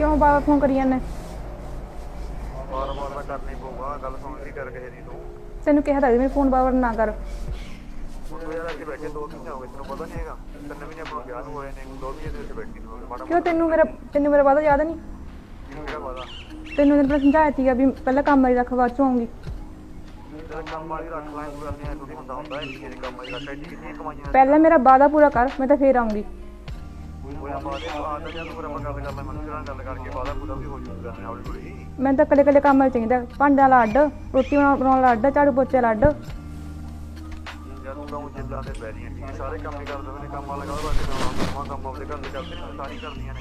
ਕਿਉਂ ਬਾਬਾ ਫੋਨ ਕਰੀ ਜਾਂਦੇ? ਤਾਂ ਕਰਨੀ ਪਊਗਾ ਗੱਲ ਸੁਣ ਲਈ ਕਰ ਕਿਸੇ ਦੀ ਤੂੰ। ਤੈਨੂੰ ਕਿਹਾ ਤਾਂ ਸੀ ਮੈਨੂੰ ਫੋਨ ਬਾਬਾ ਨਾ ਕਰ। ਹੁਣ ਤੂੰ ਯਾਰ ਇੱਥੇ ਬੈਠੇ ਦੋ ਮਹੀਨੇ ਹੋ ਗਏ ਤੈਨੂੰ ਪਤਾ ਨਹੀਂ ਹੈਗਾ। ਤਿੰਨ ਮਹੀਨੇ ਆਪਾਂ ਨੂੰ ਵਿਆਹ ਨੂੰ ਹੋਏ ਨੇ ਦੋ ਮਹੀਨੇ ਦੇ ਵਿੱਚ ਬੈਠੀ ਨੂੰ ਮਾੜਾ ਕਿਉਂ ਤੈਨੂੰ ਮੇਰਾ ਤੈਨੂੰ ਮੇਰਾ ਵਾਦਾ ਯਾਦ ਨਹੀਂ ਮੈਨੂੰ ਕਿਹੜਾ ਪਤਾ ਤੈਨੂੰ ਮੈਂ ਪਹਿਲਾਂ ਸਮਝਾਇਆ ਸੀਗਾ ਵੀ ਪਹਿਲਾਂ ਕੰਮ ਵਾਲੀ ਰੱਖ ਬਾਅਦ ਚੋਂ ਆਉਂਗੀ ਤੇਰਾ ਕੰਮ ਵਾਲੀ ਰੱਖ ਲਾਂ ਤੂੰ ਕਰਨੀ ਹੈ ਤੁਸੀਂ ਹੁੰਦਾ ਹੁੰਦਾ ਹੈ ਕਿਸੇ ਕੰਮ ਵਾਲੀ ਰੱਖ ਐਡੀ ਕਿੰਨੀਆਂ ਕਮਾਈਆਂ ਪਹਿਲਾਂ ਮੇਰਾ ਵਾਦਾ ਪੂਰਾ ਕਰ ਮੈਂ ਤਾਂ ਫੇਰ ਆਉਂਗੀ ਹੋਇਆ ਬਾਅਦ ਇਹ ਆ ਤਾਂ ਜਦੋਂ ਫਿਰ ਆਪਾਂ ਗੱਲ ਕਰ ਲੈ ਮੈਨੂੰ ਜਿਹੜਾ ਗੱਲ ਕਰਕੇ ਬਾਅਦ ਪੂਰਾ ਵੀ ਹੋ ਜੂਗਾ ਕਰਨੇ ਹੌਲੀ ਹੌਲੀ ਮੈਨੂੰ ਤਾਂ ਕੱਲੇ ਕੱਲੇ ਕੰਮ ਚਾਹੀਦਾ ਵਾਲਾ ਅੱਡ ਰੋਟੀ ਬਣਾ- ਬਣਾਉਣ ਵਾਲਾ ਅੱਡ ਝਾੜੂ ਪੋਚੇ ਵਾਲਾ ਅੱਡ ਜਦੋਂ ਉਹ ਜਿੱਦਾਂ ਦੇ ਪੈ ਰਹੀਆਂ ਠੀਕ ਹੈ ਸਾਰੇ ਕੰਮ ਹੀ ਕਰ ਦਿੰਦੇ ਨੇ ਕੰਮ ਵਾਲਾ ਕਾਹਦਾ ਬਾਕੀ ਕੰਮ ਕੰਮ ਆਪਦੇ ਘਰ ਦੇ ਕਰਦੇ ਨੇ ਸਾਰੀ ਕਰਦੀਆਂ ਨੇ।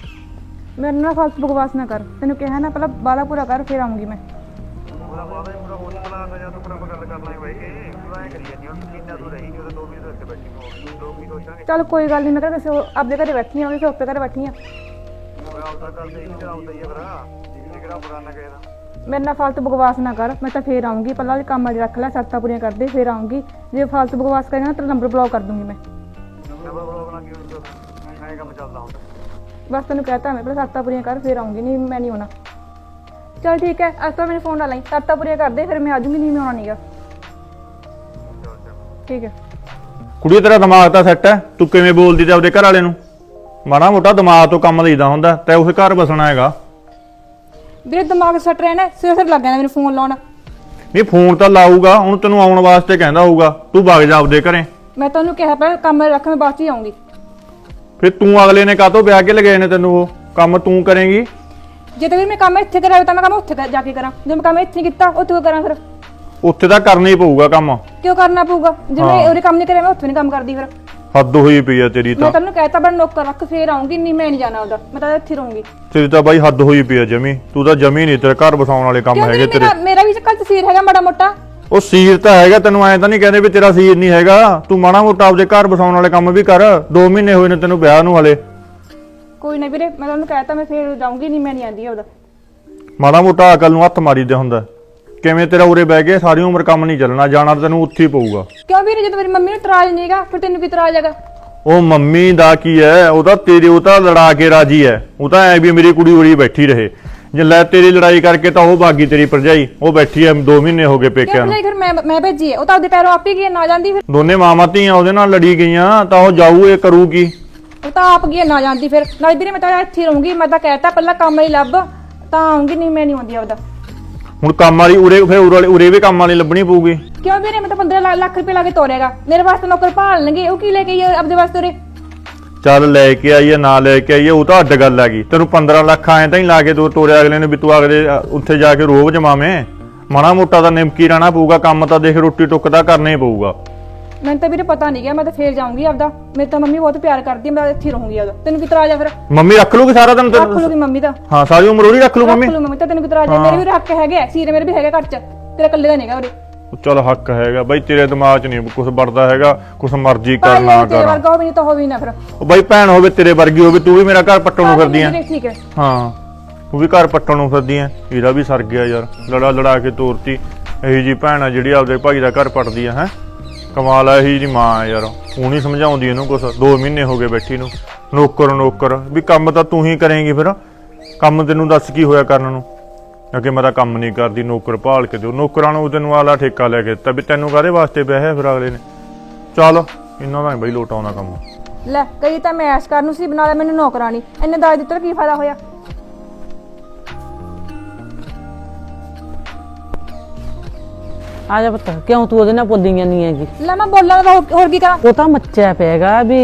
ਮੇਰੇ ਨਾਲ ਫਾਲਤੂ ਬਕਵਾਸ ਨਾ ਕਰ ਤੈਨੂੰ ਕਿਹਾ ਨਾ ਪਹਿਲਾਂ ਵਾਦਾ ਪੂਰਾ ਕਰ ਫੇਰ ਆਉਂਗੀ ਮੈਂ। ਉਹਦਾ ਬਾਅਦ ਪੂਰਾ ਹੋ ਨਹੀਂ ਪਲਾਨ ਜਾਂ ਤੂੰ ਪੂਰਾ ਗੱਲ ਕਰ ਲਾਂਗੇ ਬਾਈ ਇਹ ਪੂਰਾ ਕਰੀ ਜਾਂਦੀ ਹੁਣ ਕਿੰਨਾ ਤੂੰ ਰਹੀ ਉਹਦੇ ਦੋ ਮਹੀਨੇ ਇੱਥੇ ਬੈਠੀ ਹੋ ਲੋਕ ਚੱਲ ਕੋਈ ਗੱਲ ਨਹੀਂ ਮੈਂ ਕਿਹਾ ਕਿਸੇ ਹੋਰ- ਆਪਦੇ ਘਰੇ ਬੈਠੀ ਆਂ ਕਿਸੇ ਉੱਤੇ ਘਰੇ ਬੈਠੀ ਆਂ। ਕਰਦੇ ਹੀ ਹੀ ਜਿਵੇਂ ਕਿਹੜਾ ਮੇਰੇ ਨਾਲ ਫਾਲਤੂ ਬਕਵਾਸ ਨਾ ਕਰ ਮੈਂ ਤਾਂ ਫੇਰ ਆਉਂਗੀ ਪਹਿਲਾਂ ਵਾਲੇ ਕੰਮ ਵਾਲੀ ਰੱਖ ਲੈ ਸ਼ਰਤਾਂ ਪੂਰੀਆਂ ਕਰਦੇ ਫੇਰ ਆਉਂਗੀ ਜੇ ਫਾਲਤੂ ਬਕਵਾਸ ਕਰੇਗਾ ਨਾ ਤੇਰਾ ਨੰਬਰ ਬਲੌਕ ਕਰ ਦੂੰਗੀ ਮੈਂ। ਬਲੌਗ ਨਾ ਕੰਮ ਚੱਲਦਾ ਹੁੰਦਾ ਬਸ ਤੈਨੂੰ ਕਹਤਾ ਮੈਂ ਪਹਿਲਾਂ ਸ਼ਰਤਾਂ ਪੂਰੀਆਂ ਕਰ ਫੇਰ ਆਉਂਗੀ ਨਹੀਂ ਮੈਂ ਨਹੀਂ ਆਉਣਾ। ਚੱਲ ਠੀਕ ਹੈ ਅੱਜ ਤਾਂ ਮੈਨੂੰ ਫੋਨ ਲਾ ਲਈ। ਸ਼ਰਤਾਂ ਪੂਰੀਆਂ ਕਰਦੇ ਫਿਰ ਮੈਂ ਆ ਜਾਊਂਗੀ ਨਹੀਂ ਮੈਂ ਆਉਣਾ ਨਹੀਂਗਾ ਚੱਲ ਚੱਲ। ਠੀਕ ਹੈ। ਕੁੜੀ ਤੇਰਾ ਦਿਮਾਗ ਤਾਂ ਸੈੱਟ ਹੈ। ਤੂੰ ਕਿਵੇਂ ਬੋਲਦੀ ਤੇ ਆਪਦੇ ਘਰ ਵਾਲੇ ਨੂੰ? ਮਾੜਾ ਮੋਟਾ ਦਿਮਾਗ ਤੋਂ ਕੰਮ ਲਈਦਾ ਹੁੰਦਾ ਤੈ ਉਸ ਘਰ ਬਸਣਾ ਹੈਗਾ। ਵੀਰੇ ਦਿਮਾਗ ਸੱਟ ਰਿਹਾ ਨਾ ਸਿਰ ਸਿਰ ਲੱਗ ਗਿਆ ਮੈਨੂੰ ਫੋਨ ਲਾਉਣ। ਨਹੀਂ ਫੋਨ ਤਾਂ ਲਾਊਗਾ ਹੁਣ ਤੈਨੂੰ ਆਉਣ ਵਾਸਤੇ ਕਹਿੰਦਾ ਹੋਊਗਾ। ਤੂੰ ਵਗ ਜਾ ਆਪਦੇ ਘਰੇ। ਮੈਂ ਤੁਹਾਨੂੰ ਕਿਹਾ ਪਹਿਲਾਂ ਕੰਮ ਰੱਖ ਮੈਂ ਬਾਅਦ ਚ ਹੀ ਆਉਂਗੀ। ਫਿਰ ਤੂੰ ਅਗਲੇ ਨੇ ਕਾਹਤੋਂ ਵਿਆਹ ਕੇ ਲਗਾਏ ਨੇ ਤੈਨੂੰ ਉਹ? ਕੰਮ ਤੂੰ ਕਰੇਂਗੀ? ਜੇ ਤਾਂ ਵੀਰ ਮੈਂ ਕੰਮ ਇੱਥੇ ਕਰਾਇਆ ਤਾਂ ਮੈਂ ਕੰਮ ਉੱਥੇ ਕਰ- ਜਾ ਕੇ ਕਰਾਂ। ਜੇ ਮੈਂ ਕੰਮ ਇੱਥੇ ਨਹੀਂ ਕੀਤਾ ਉੱਥੇ ਕਿਉਂ ਕਰਾਂ ਫਿਰ। ਉੱਥੇ ਤਾਂ ਕਰਨਾ ਹੀ ਪਊਗਾ ਕੰਮ। ਕਿਉਂ ਕਰਨਾ ਪਊਗਾ? ਜੇ ਮੈਂ ਉਹਦੇ ਕੰਮ ਨਹੀਂ ਕਰਿਆ ਮੈਂ ਉੱਥੇ ਨਹੀਂ ਕੰਮ ਕਰਦੀ ਫਿਰ। ਹੱਦ ਹੋਈ ਪਈ ਆ ਤੇਰੀ ਮੈਂ ਤਾਂ ਤੁਹਾਨੂੰ ਕਹਿਤਾ ਬੜਾ ਨੌਕਰ ਰੱਖ ਫੇਰ ਆਉਂਗੀ ਨਹੀਂ ਮੈਂ ਨਹੀਂ ਜਾਣਾ ਉਹਦਾ। ਮੈਂ ਤਾਂ ਇੱਥੇ ਰਹੂੰਗੀ। ਤੇਰੀ ਤਾਂ ਬਾਈ ਹੱਦ ਹੋਈ ਪਈ ਆ ਜਮੀ। ਤੂੰ ਤਾਂ ਜਮੀ ਨਹੀਂ ਤੇਰੇ ਘਰ ਬਸਾਉਣ ਵਾਲੇ ਕੰਮ ਹੈਗੇ ਤੇਰੇ। ਮੇਰਾ ਮੇਰਾ ਵੀ ਕੱਲ ਤਸਵੀਰ ਹੈਗਾ ਮਾੜਾ ਮੋਟਾ। ਉਹ ਸੀਰ ਤਾਂ ਹੈਗਾ ਤੈਨੂੰ ਐਂ ਤਾਂ ਨਹੀਂ ਕਹਿੰਦੇ ਵੀ ਤੇਰਾ ਸੀਰ ਨਹੀਂ ਹੈਗਾ। ਤੂੰ ਮਾੜਾ ਮੋਟਾ ਆਪਦੇ ਘਰ ਬਸਾਉਣ ਵਾਲੇ ਕੰਮ ਵੀ ਕਰ। 2 ਮਹੀਨੇ ਹੋਏ ਨੇ ਤੈਨੂੰ ਵਿਆਹ ਨੂੰ ਹਲੇ। ਕੋਈ ਨਾ ਵੀਰੇ ਮੈਂ ਤੁਹਾਨੂੰ ਕਹਿਤਾ ਮੈਂ ਫੇਰ ਜਾਊਂਗੀ ਨਹੀਂ ਮੈਂ ਨਹੀਂ ਆਂਦੀ ਉਹਦਾ। ਮਾੜਾ ਮੋਟਾ ਅਕਲ ਨੂੰ ਹੱਥ ਮਾਰੀਦੇ ਹੁੰਦਾ। ਕਿਵੇਂ ਤੇਰਾ ਉਰੇ ਬਹਿ ਕੇ ਸਾਰੀ ਉਮਰ ਕੰਮ ਨਹੀਂ ਚੱਲਣਾ ਜਾਣਾ ਤਾਂ ਤੈਨੂੰ ਉੱਥੇ ਹੀ ਪਊਗਾ। ਕਿਉਂ ਵੀਰੇ ਜਦੋਂ ਮੇਰੀ ਮੰਮੀ ਨੂੰ ਇਤਰਾਜ਼ ਨਹੀਂਗਾ ਫਿਰ ਤੈਨੂੰ ਕੀ ਇਤਰਾਜ਼ ਹੈਗਾ? ਉਹ ਮੰਮੀ ਦਾ ਕੀ ਹੈ? ਉਹ ਤਾਂ ਤੇਰੇ ਉਹ ਤਾਂ ਲੜਾ ਕੇ ਰਾਜੀ ਹੈ। ਉਹ ਤਾਂ ਐ ਵੀ ਮੇਰੀ ਕੁੜੀ ਉਰੀ ਬੈਠੀ ਰਹੇ। ਜੇ ਲੈ ਤੇਰੀ ਲੜਾਈ ਕਰਕੇ ਤਾਂ ਉਹ ਬਾਗੀ ਤੇਰੀ ਭਰਜਾਈ। ਉਹ ਬੈਠੀ ਐ 2 ਮਹੀਨੇ ਹੋ ਗਏ ਪੇਕਿਆਂ ਨੂੰ। ਨਹੀਂ ਫਿਰ ਮੈਂ ਮੈਂ ਭੇਜੀ ਹੈ। ਉਹ ਤਾਂ ਆਪਦੇ ਪੈਰੋਂ ਆਪ ਹੀ ਗਈ ਹੈ, ਨਾ ਜਾਂਦੀ ਫਿਰ। ਦੋਨੇ ਮਾਵਾਂ ਧੀਆਂ ਉਹਦੇ ਨਾਲ ਲੜੀ ਗਈਆਂ ਤਾਂ ਉਹ ਜਾਊ ਇਹ ਕਰੂਗੀ ਉਹ ਤਾਂ ਆਪ ਗਈ ਹੈ, ਨਾ ਜਾਂਦੀ ਫਿਰ। ਨਾਲ ਵੀਰੇ ਮੈਂ ਤਾਂ ਇੱਥੇ ਰਹੂੰਗੀ। ਮੈਂ ਤਾਂ ਕਹਿਤਾ ਪਹਿਲਾਂ ਕੰਮ ਲਈ ਲੱਭ। ਤਾਂ ਆਉਂਗੀ ਨਹੀਂ ਮੈਂ ਨਹੀਂ ਆਉਂਦੀ ਆਪਦਾ। ਹੁਣ ਕੰਮ ਵਾਲੀ ਉਰੇ ਫਿਰ ਉਰੇ ਉਰੇ ਵੀ ਕੰਮ ਵਾਲੀ ਲੱਭਣੀ ਪਊਗੀ। ਕਿਉਂ ਵੀਰੇ? ਮੈਂ ਤਾਂ 15 ਲੱਖ- ਰੁਪਏ ਲਾ ਕੇ ਤੋਰੇਗਾ। ਮੇਰੇ ਵਾਸਤੇ ਨੌਕਰ ਭਾਲਣਗੇ ਉਹ ਕੀ ਲੈ ਕੇ ਆਈ ਆਪਦੇ ਵਾਸਤੇ ਉਰੇ? ਚੱਲ ਲੈ ਕੇ ਆਈਏ ਨਾ ਲੈ ਕੇ ਆਈਏ ਉਹ ਤਾਂ ਅੱਡ ਗੱਲ ਹੈਗੀ। ਤੈਨੂੰ 15 ਲੱਖ ਐਂ ਤਾਂ ਹੀ ਲਾ ਕੇ ਤੂੰ ਤੋਰਿਆ ਅਗਲੇ ਨੇ ਵੀ ਤੂੰ ਅਗਲੇ ਉੱਥੇ ਜਾ ਕੇ ਰੋਬ ਜਮਾਵੇਂ। ਮਾੜਾ ਮੋਟਾ ਤਾਂ ਨਿਮਕੀ ਰਹਿਣਾ ਪਊਗਾ ਕੰਮ ਤਾਂ ਦੇਖ ਰੋਟੀ ਟੁੱਕ ਦਾ ਕਰਨਾ ਹੀ ਪਊਗਾ। ਮੈਨੂੰ ਤਾਂ ਵੀਰੇ ਪਤਾ ਨਹੀਂ ਗਿਆ ਮੈਂ ਤਾਂ ਫੇਰ ਜਾਊਂਗੀ ਆਪਦਾ। ਮੇਰੇ ਤਾਂ ਮੰਮੀ ਬਹੁਤ ਪਿਆਰ ਕਰਦੀ ਹੈ ਮੈਂ ਤਾਂ ਇੱਥੇ ਹੀ ਰਹੂੰਗੀ ਆਪਦਾ। ਤੈਨੂੰ ਕੀ ਇਤਰਾਜ਼ ਆ ਫਿਰ? ਮੰਮੀ ਰੱਖ ਲੂਗੀ ਸਾਰਾ ਦਿਨ ਰੱਖ ਲੂਗੀ ਮੰਮੀ ਦਾ। ਹਾਂ ਸਾਰੀ ਉਮਰ ਉਹਦੀ ਰੱਖ ਲੂ ਰੱਖ ਮੰਮੀ। ਲੂ ਮੰਮੀ ਤਾਂ ਤੈਨੂੰ ਕੀ ਇਤਰਾਜ਼ ਆ ਮੇਰੇ ਵੀ ਹੱਕ ਹੈਗੇ ਸੀਰੇ ਮੇਰੇ ਵੀ ਹੈਗੇ ਘਰ ਚ। ਤੇਰਾ ਇਕੱਲੇ ਦਾ ਨਹੀਂਗਾ ਉਰੇ। ਚਲ ਹੱਕ ਹੈਗਾ ਬਾਈ ਤੇਰੇ ਦਿਮਾਗ 'ਚ ਨਹੀਂ ਕੁਝ ਵੜਦਾ ਹੈਗਾ ਕੁਝ ਮਰਜ਼ੀ ਭਾਈ ਕਰਨਾ ਹੋਵੇ ਤੇਰੇ ਕਰ। ਵਰਗਾ ਹੋਵੇ ਨਹੀਂ ਤਾਂ ਹੋਵੇ ਹੀ ਨਾ ਫਿਰ। ਉਹ ਬਾਈ ਭੈਣ ਹੋਵੇ ਤੇਰੇ ਵਰਗੀ ਹੋਵੇ ਤੂੰ ਵੀ ਮੇਰਾ ਘਰ ਪੱਟਣ ਨੂੰ ਫਿਰਦੀ ਐ ਵੀਰੇ, ਠੀਕ ਹੈ। ਹਾਂ ਤੂੰ ਵੀ ਘਰ ਪੱਟਣ ਨੂੰ ਫਿਰਦੀ ਐ ਇਹਦਾ ਵੀ ਸਰ ਗਿਆ ਯਾਰ ਲੜਾ ਲੜਾ ਕੇ ਤੋਰਤੀ। ਇਹੀ ਜੀ ਭੈਣ ਆ ਜਿਹੜੀ ਆਪਦੇ ਭਾਈ ਦਾ ਘਰ ਪੱਟਦੀ ਆ ਹੈ? ਕਮਾਲ ਆ ਇਹੀ ਜੀ ਮਾਂ ਯਾਰ। ਉਹ ਨਹੀਂ ਸਮਝਾਉਂਦੀ ਇਹਨੂੰ ਕੁਛ। 2 ਮਹੀਨੇ ਹੋ ਗਏ ਬੈਠੀ ਨੂੰ। ਨੌਕਰ ਨੌਕਰ। ਵੀ ਕੰਮ ਤਾਂ ਤੂੰ ਹੀ ਕਰੇਂਗੀ ਫਿਰ। ਕੰਮ ਤੈਨੂੰ ਦੱਸ ਕੀ ਹੋਇਆ ਕਰਨ ਨੂੰ? ਅੱਗੇ ਮੈਂ ਕੰਮ ਨਹੀਂ ਕਰਦੀ, ਨੌਕਰ ਭਾਲ ਕੇ ਦਿਓ। ਨੌਕਰਾਂ ਨੂੰ ਤੈਨੂੰ ਆਲਾ ਠੇਕਾ ਲੈ ਕੇ ਦਿੱਤਾ ਵੀ ਤੈਨੂੰ ਕਾਹਦੇ ਵਾਸਤੇ ਪਿਆ ਹੈ ਫਿਰ ਅਗਲੇ ਨੇ? ਚੱਲ, ਇਹਨਾਂ ਦਾ ਬਈ ਲੋਟ ਆਉਂਦਾ ਕੰਮ। ਲੈ ਕਈ ਤਾਂ ਮੈਂ ਐਸ਼ ਕਰਨ ਨੂੰ ਸੀ, ਬਣਾ ਲਿਆ, ਮੈਨੂੰ ਨੌਕਰਾਨੀ ਇੰਨੇ ਦਾਜ ਦਿੱਤੇ ਕੀ ਫਾਇਦਾ ਹੋਇਆ? ਆ ਜਾ ਪੁੱਤ ਕਿਉਂ ਤੂੰ ਉਹਦੇ ਨਾਲ ਬੋਲੀ ਜਾਂਦੀ ਹੈਗੀ? ਲੈ ਮੈਂ ਬੋਲਾਂ ਤਾਂ ਹੋਰ- ਹੋਰ ਕੀ ਕਰਾਂ? ਉਹ ਤਾਂ ਮੱਚਿਆ ਪਿਆਗਾ ਵੀ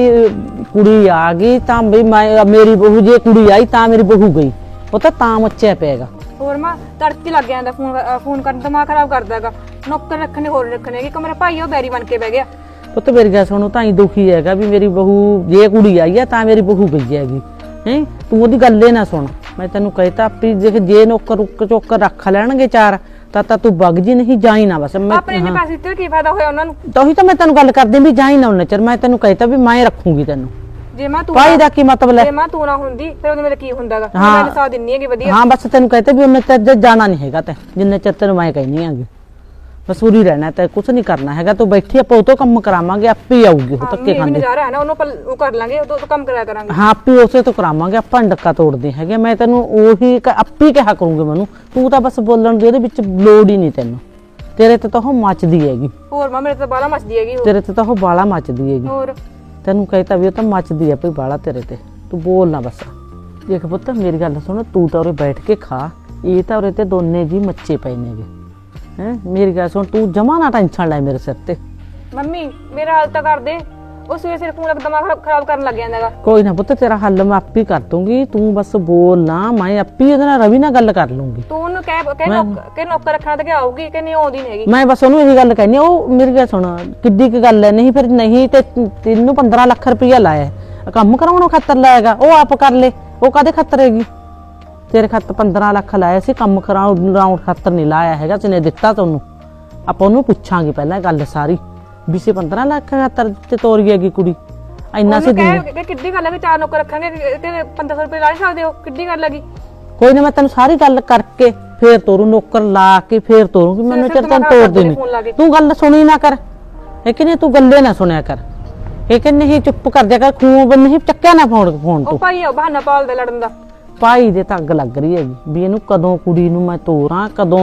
ਕੁੜੀ ਆ ਗਈ ਤਾਂ ਵੀ ਮੈਂ ਮੇਰੀ ਬਹੂ ਜੇ ਕੁੜੀ ਆਈ ਤਾਂ ਮੇਰੀ ਬਹੂ ਗਈ। ਉਹ ਤਾਂ ਤਾਂ ਮੱਚਿਆ ਪਿਆਗਾ। ਹੋਰ ਮਾਂ ਤੜਕੇ ਲੱਗ ਜਾਂਦਾ ਫੋਨ ਫੋਨ ਕਰਨ ਦਿਮਾਗ ਖਰਾਬ ਕਰਦਾ ਹੈਗਾ। ਨੌਕਰ ਰੱਖਣੇ ਹੋਰ ਰੱਖਣੇ ਕਿ ਕਮਰਾ ਭਾਈ ਉਹ ਬੈਰੀ ਬਣ ਕੇ ਬਹਿ ਗਿਆ। ਪੁੱਤ ਮੇਰੀ ਗੱਲ ਸੁਣੋ ਤਾਂ ਹੀ ਦੁਖੀ ਹੈਗਾ ਵੀ ਮੇਰੀ ਬਹੂ ਜੇ ਕੁੜੀ ਆਈ ਆ ਤਾਂ ਮੇਰੀ ਬਹੂ ਗਈ ਹੈਗੀ। ਹੈ? ਤੂੰ ਉਹਦੀ ਗੱਲੇ ਨਾ ਸੁਣ। ਮੈਂ ਤੈਨੂੰ ਕਹਿਤਾ ਵੀ ਜੇ ਜੇ ਨੌਕਰ ਰੁੱਕ ਚੁੱਕ ਰੱਖ ਲੈਣਗੇ ਚਾਰ ਤਾਂ ਤਾਂ ਤੂੰ ਵਗ ਜੀ ਨਹੀਂ ਜਾਈ ਨਾ ਬਸ। ਮੈਂ ਆਪਣੇ ਪੈਸੇ ਦਿੱਤੇ ਕੀ ਫਾਇਦਾ ਹੋਇਆ ਉਹਨਾਂ ਨੂੰ? ਤਾਂ ਉਹੀ ਤਾਂ ਮੈਂ ਤੈਨੂੰ ਗੱਲ ਕਰਦੀ ਵੀ ਜਾਈ ਨਾ ਉਹਨੇ ਚਿਰ। ਮੈਂ ਤੈਨੂੰ ਕਹਿਤਾ ਵੀ ਮੈਂ ਰੱਖੂਗੀ ਤੈਨੂੰ। ਜੇ ਮਾਂ ਤੂੰ ਭਾਈ ਦਾ ਕੀ ਮਤਲਬ ਹੈ ਜੇ ਮਾਂ ਤੂੰ ਨਾ ਹੁੰਦੀ ਫਿਰ ਉਹਦੇ ਮੇਰੇ ਕੀ ਹੁੰਦਾਗਾ? ਹਾਂ। ਮੈਂ ਸਾਥ ਦਿੰਨੀ ਹੈਗੀ ਵਧੀਆ। ਹਾਂ ਬਸ ਤੈਨੂੰ ਕਹਤੇ ਵੀ ਉਹਨੇ ਜੇ ਜਾਣਾ ਨਹੀਂ ਹੈਗਾ ਤੇ ਜਿੰਨੇ ਚਿਰ ਤੈਨੂੰ ਮੈਂ ਕਹਿਨੀ ਆਂਗੀ ਬਸ ਉਰੀ ਰਹਿਣਾ ਤੇ ਕੁਝ ਨਹੀਂ ਕਰਨਾ ਹੈਗਾ ਤੂੰ ਬੈਠੀ ਆਪਾਂ ਉਹ ਤੋਂ ਕੰਮ ਕਰਾਵਾਂਗੇ ਆਪੇ ਹੀ ਆਊਗੀ ਉਹ ਧੱਕੇ ਖਾਂਦੇ। ਨਜ਼ਾਰਾ ਹੈ ਨਾ ਉਹਨੂੰ ਆਪਾਂ ਉਹ ਕਰ ਲਾਂਗੇ ਉਹ ਤੋਂ ਕੰਮ ਕਰਿਆ ਕਰਾਂਗੇ। ਹਾਂ ਆਪੇ ਉਸੇ ਤੋਂ ਕਰਾਵਾਂਗੇ ਆਪਾਂ ਨੀ ਡੱਕਾ ਤੋੜਦੇ ਹੈਗੇ ਮੈਂ ਤੈਨੂੰ ਉਹੀ ਕ- ਆਪੇ ਕਿਹਾ ਕਰੂੰਗੀ ਮੈਨੂੰ ਤੂੰ ਤਾਂ ਬਸ ਬੋਲਣ ਦੀ ਉਹਦੇ ਵਿੱਚ ਲੋੜ ਹੀ ਨਹੀਂ ਤੈਨੂੰ। ਤੇਰੇ ਤੇ ਤਾਂ ਉਹ ਮੱਚਦੀ ਹੈਗੀ। ਹੋਰ ਮਾਂ ਮੇਰੇ ਤਾਂ ਬਾਲਾ ਮੱਚਦੀ ਹੈਗੀ ਉਹ। ਤੇਰੇ ਤੇ ਤਾਂ ਉਹ ਬਾਲਾ ਮੱਚਦੀ ਹੈਗੀ। ਹੋਰ। ਤੈਨੂੰ ਕਹਿਤਾ ਵੀ ਉਹ ਤਾਂ ਮੱਚਦੀ ਆ ਭਈ ਬਾਲਾ ਤੇਰੇ ਤੇ। ਤੂੰ ਬੋਲ ਨਾ ਬਸ। ਦੇਖ ਪੁੱਤ ਮੇਰੀ ਗੱਲ ਸੁਣ ਤੂੰ ਤਾਂ ਉਰੇ ਬੈਠ ਕੇ ਖਾ ਇਹ ਤਾਂ ਉਰੇ ਤੇ ਦੋਨੇ ਜੀ ਮੱਚੇ ਪਏ ਨੇਗੇ। ਹੈ? ਮੇਰੀ ਗੱਲ ਸੁਣ ਤੂੰ ਜਮਾ ਨਾ ਟੈਨਸ਼ਨ ਲੈ ਮੇਰੇ ਸਿਰ ਤੇ। ਮੰਮੀ ਮੇਰਾ ਹਾਲ ਤਾਂ ਕਰ ਦੇ। ਉਹ ਸਵੇਰੇ ਸਿਰ ਫੋਨ ਲੱਗ ਦਿਮਾਗ ਖਰਾਬ- ਕਰਨ ਲੱਗ ਜਾਂਦਾ ਹੈਗਾ। ਕੋਈ ਨਾ ਪੁੱਤ ਤੇਰਾ ਹੱਲ ਮੈਂ ਆਪੇ ਕਰ ਦੂੰਗੀ। ਤੂੰ ਬਸ ਬੋਲ ਨਾ ਮੈਂ ਆਪੇ ਉਹਦੇ ਨਾਲ ਰਵੀ ਨਾਲ ਗੱਲ ਕਰ ਲੂੰਗੀ। ਤੂੰ ਉਹਨੂੰ ਕਹਿ ਕਹਿ ਨੌਕ- ਕਹਿ ਨੌਕਰ ਰੱਖਣਾ ਤਾਂ ਕਿ ਆਊਗੀ ਕਿ ਨਹੀਂ ਆਉਂਦੀ ਨਹੀਂ ਹੈਗੀ। ਮੈਂ ਬਸ ਉਹਨੂੰ ਇਹੀ ਗੱਲ ਕਹਿਨੀ ਆ, ਉਹ ਮੇਰੀ ਗੱਲ ਸੁਣ ਕਿੱਡੀ ਕੁ ਗੱਲ ਹੈ? ਨਹੀਂ ਫਿਰ ਨਹੀਂ ਤੇ ਤੈਨੂੰ 15 ਲੱਖ ਰੁਪਈਆ ਲਾਇਆ। ਕੰਮ ਕਰਾਉਣ ਖਾਤਰ ਲਾਏਗਾ ਉਹ ਆਪ ਕਰ ਲੇ ਉਹ ਕਾਦੇ ਖਾਤਰ ਹੈਗੀ? ਤੇਰੇ ਖਾਤਰ 15 ਲੱਖ ਲਾਇਆ ਸੀ ਕੰਮ ਕਰਾਉਣ ਖਾਤਰ ਨਹੀਂ ਲਾਇਆ ਹੈਗਾ ਜਿਹਨੇ ਦਿੱਤਾ ਤੁਹਾਨੂੰ ਆਪਾਂ ਉਹਨੂੰ ਪੁੱਛਾਂਗੇ ਪਹਿਲਾਂ ਗੱਲ ਸਾਰੀ ਵੀ ਸੇ 15 ਲੱਖ ਖਾਤਰ ਤੇ ਤੋਰੀ ਹੈਗੀ ਕੁੜੀ। ਇੰਨਾ ਸੀ ਦਿਨ। ਕਿੱਡੀ ਗੱਲ ਹੈ ਕਿ ਚਾਰ ਨੌਕਰ ਰੱਖਾਂਗੇ ਕਿ 1500 ਰੁਪਏ ਲਾ ਨਹੀਂ ਸਕਦੇ ਹੋ ਕਿੱਡੀ ਗੱਲ ਹੈਗੀ ਕੋਈ ਨਾ ਮੈਂ ਤੈਨੂੰ ਸਾਰੀ ਗੱਲ ਕਰਕੇ ਫੇਰ ਤੋਰੂ ਨੌਕਰ ਲਾ ਕੇ ਫੇਰ ਤੋਰੂ ਕਿ ਮੈਨੂੰ ਚਿਰ ਤੈਨੂੰ ਤੋੜ ਦੇਣੀ। ਤੂੰ ਗੱਲ ਸੁਣੀ ਨਾ ਕਰ। ਇਹ ਕਿ ਨਹੀਂ ਤੂੰ ਗੱਲੇ ਨਾ ਸੁਣਿਆ ਕਰ। ਇਹ ਕਿ ਨਹੀਂ ਚੁੱਪ ਕਰ ਜਾ ਕਰ ਖੂਬ ਨਹੀਂ ਚੱਕਿਆ ਨਾ ਫੋਨ ਫੋਨ ਉਹ ਤੂੰ। ਭਾਈ ਆ ਉਹ ਬਹਾਨਾ ਪਾਲਦੇ ਲੜਨ ਦਾ। ਭਾਈ ਦੇ ਤਾਂ ਅੱਗ ਲੱਗ ਰਹੀ ਹੈਗੀ ਵੀ ਇਹਨੂੰ ਕਦੋਂ ਕੁੜੀ ਨੂੰ ਮੈਂ ਤੋਰਾਂ ਕਦੋਂ